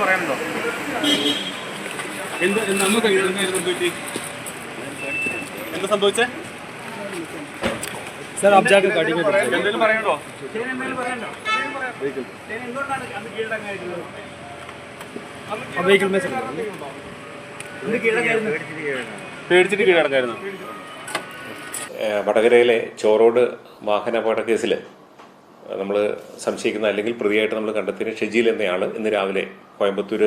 പറയാനുണ്ടോ? എന്ത് എന്ത് സംഭവിച്ചേ? സാർ അബ്ജാക്ക് എന്തെങ്കിലും പറയണ്ടോ പേടിച്ചിട്ട് വടകരയിലെ ചോറോട് വാഹനാപകട കേസിൽ നമ്മൾ സംശയിക്കുന്ന അല്ലെങ്കിൽ പ്രതിയായിട്ട് നമ്മൾ കണ്ടെത്തിയ ഷെജീൽ എന്നയാൾ ഇന്ന് രാവിലെ കോയമ്പത്തൂർ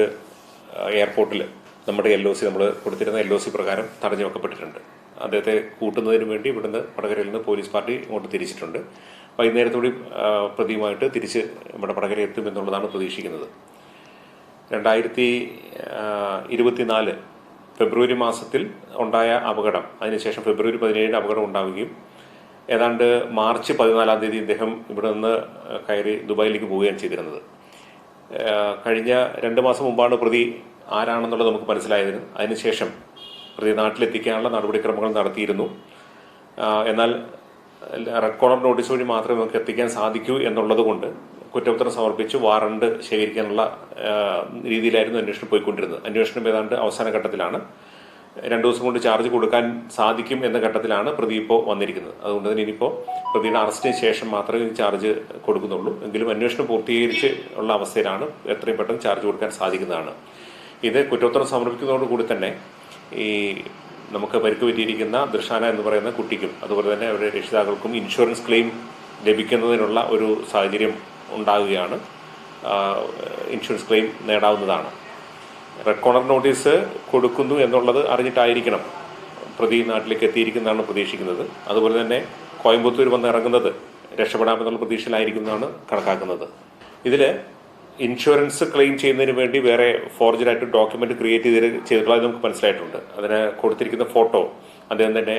എയർപോർട്ടിൽ നമ്മുടെ എൽ ഒ സി നമ്മൾ കൊടുത്തിരുന്ന എൽ ഒ സി പ്രകാരം തടഞ്ഞു വെക്കപ്പെട്ടിട്ടുണ്ട്. അദ്ദേഹത്തെ കൂട്ടുന്നതിന് വേണ്ടി ഇവിടുന്ന് വടകരയിൽ നിന്ന് പോലീസ് പാർട്ടി ഇങ്ങോട്ട് തിരിച്ചിട്ടുണ്ട്. വൈകുന്നേരത്തോടെ പ്രതിയുമായിട്ട് തിരിച്ച് നമ്മുടെ വടകര എത്തും എന്നുള്ളതാണ് പ്രതീക്ഷിക്കുന്നത്. രണ്ടായിരത്തി ഇരുപത്തിനാല് ഫെബ്രുവരി മാസത്തിൽ ഉണ്ടായ അപകടം അതിനുശേഷം ഫെബ്രുവരി പതിനേഴിന് അപകടം ഉണ്ടാവുകയും ഏതാണ്ട് മാർച്ച് പതിനാലാം തീയതി ഇദ്ദേഹം ഇവിടെ നിന്ന് കയറി ദുബായിലേക്ക് പോവുകയാണ് ചെയ്തിരുന്നത്. കഴിഞ്ഞ രണ്ട് മാസം മുമ്പാണ് പ്രതി ആരാണെന്നുള്ളത് നമുക്ക് മനസ്സിലായതിന് അതിനുശേഷം പ്രതി നാട്ടിലെത്തിക്കാനുള്ള നടപടിക്രമങ്ങൾ നടത്തിയിരുന്നു. എന്നാൽ റെക്കോർഡ് നോട്ടീസ് വഴി മാത്രമേ നമുക്ക് എത്തിക്കാൻ സാധിക്കൂ എന്നുള്ളത് കൊണ്ട് കുറ്റപത്രം സമർപ്പിച്ച് വാറണ്ട് ശേഖരിക്കാനുള്ള രീതിയിലായിരുന്നു അന്വേഷണം പോയിക്കൊണ്ടിരുന്നത്. അന്വേഷണം ഏതാണ്ട് അവസാന ഘട്ടത്തിലാണ്. രണ്ടു ദിവസം കൊണ്ട് ചാർജ് കൊടുക്കാൻ സാധിക്കും എന്ന ഘട്ടത്തിലാണ് പ്രതി ഇപ്പോൾ വന്നിരിക്കുന്നത്. അതുകൊണ്ട് തന്നെ ഇനിയിപ്പോൾ പ്രതിയുടെ അറസ്റ്റിന് ശേഷം മാത്രമേ ചാർജ് കൊടുക്കുന്നുള്ളൂ. എങ്കിലും അന്വേഷണം പൂർത്തീകരിച്ച് ഉള്ള അവസ്ഥയിലാണ് എത്രയും പെട്ടെന്ന് ചാർജ് കൊടുക്കാൻ സാധിക്കുന്നതാണ്. ഇത് കുറ്റോത്തരം സമർപ്പിക്കുന്നതോടുകൂടി തന്നെ ഈ നമുക്ക് പരിക്ക് പറ്റിയിരിക്കുന്ന ദൃഷാന എന്ന് പറയുന്ന കുട്ടിക്കും അതുപോലെ തന്നെ അവരുടെ രക്ഷിതാക്കൾക്കും ഇൻഷുറൻസ് ക്ലെയിം ലഭിക്കുന്നതിനുള്ള ഒരു സാഹചര്യം ഉണ്ടാകുകയാണ് ഇൻഷുറൻസ് ക്ലെയിം നേടാവുന്നതാണ്. റെഡ് കോർണർ നോട്ടീസ് കൊടുക്കുന്നു എന്നുള്ളത് അറിഞ്ഞിട്ടായിരിക്കണം. പ്രതി നാട്ടിലേക്ക് എത്തിയിരിക്കുന്നതാണ് പ്രതീക്ഷിക്കുന്നത്. അതുപോലെ തന്നെ കോയമ്പത്തൂർ വന്ന് ഇറങ്ങുന്നത് രക്ഷപ്പെടാമെന്നുള്ള പ്രതീക്ഷയിലായിരിക്കുന്നതാണ് കണക്കാക്കുന്നത്. ഇതിൽ ഇൻഷുറൻസ് ക്ലെയിം ചെയ്യുന്നതിന് വേണ്ടി വേറെ ഫോർജറായിട്ട് ഡോക്യുമെന്റ് ക്രിയേറ്റ് ചെയ്ത് ചെയ്തിട്ടുള്ളത് നമുക്ക് മനസ്സിലായിട്ടുണ്ട്. അതിന് കൊടുത്തിരിക്കുന്ന ഫോട്ടോ അദ്ദേഹം തന്നെ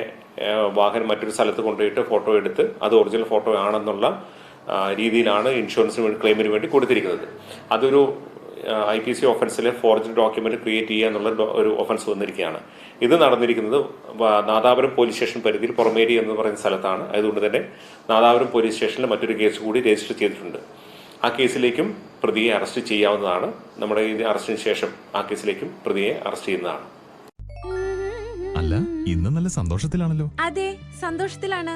വാഹനം മറ്റൊരു സ്ഥലത്ത് കൊണ്ടുപോയിട്ട് ഫോട്ടോ എടുത്ത് അത് ഒറിജിനൽ ഫോട്ടോ ആണെന്നുള്ള രീതിയിലാണ് ഇൻഷുറൻസിന് വേണ്ടി ക്ലെയിമിന് വേണ്ടി കൊടുത്തിരിക്കുന്നത്. അതൊരു ഐ പി സി ഒഫൻസിലെ ഫോർജ് ഡോക്യുമെന്റ് ക്രിയേറ്റ് ചെയ്യുക എന്നുള്ള ഒരു ഒഫൻസ് വന്നിരിക്കുകയാണ്. ഇത് നടന്നിരിക്കുന്നത് നാദാപുരം പോലീസ് സ്റ്റേഷൻ പരിധിയിൽ പുറമേരി എന്ന് പറയുന്ന സ്ഥലത്താണ്. അതുകൊണ്ട് തന്നെ നാദാപുരം പോലീസ് സ്റ്റേഷനിൽ മറ്റൊരു കേസ് കൂടി രജിസ്റ്റർ ചെയ്തിട്ടുണ്ട്. ആ കേസിലേക്കും പ്രതിയെ അറസ്റ്റ് ചെയ്യാവുന്നതാണ്. നമ്മുടെ ഈ അറസ്റ്റിന് ശേഷം ആ കേസിലേക്കും പ്രതിയെ അറസ്റ്റ് ചെയ്യുന്നതാണ്. അല്ല ഇന്ന് നല്ല സന്തോഷത്തിലാണല്ലോ. അതെ സന്തോഷത്തിലാണ്.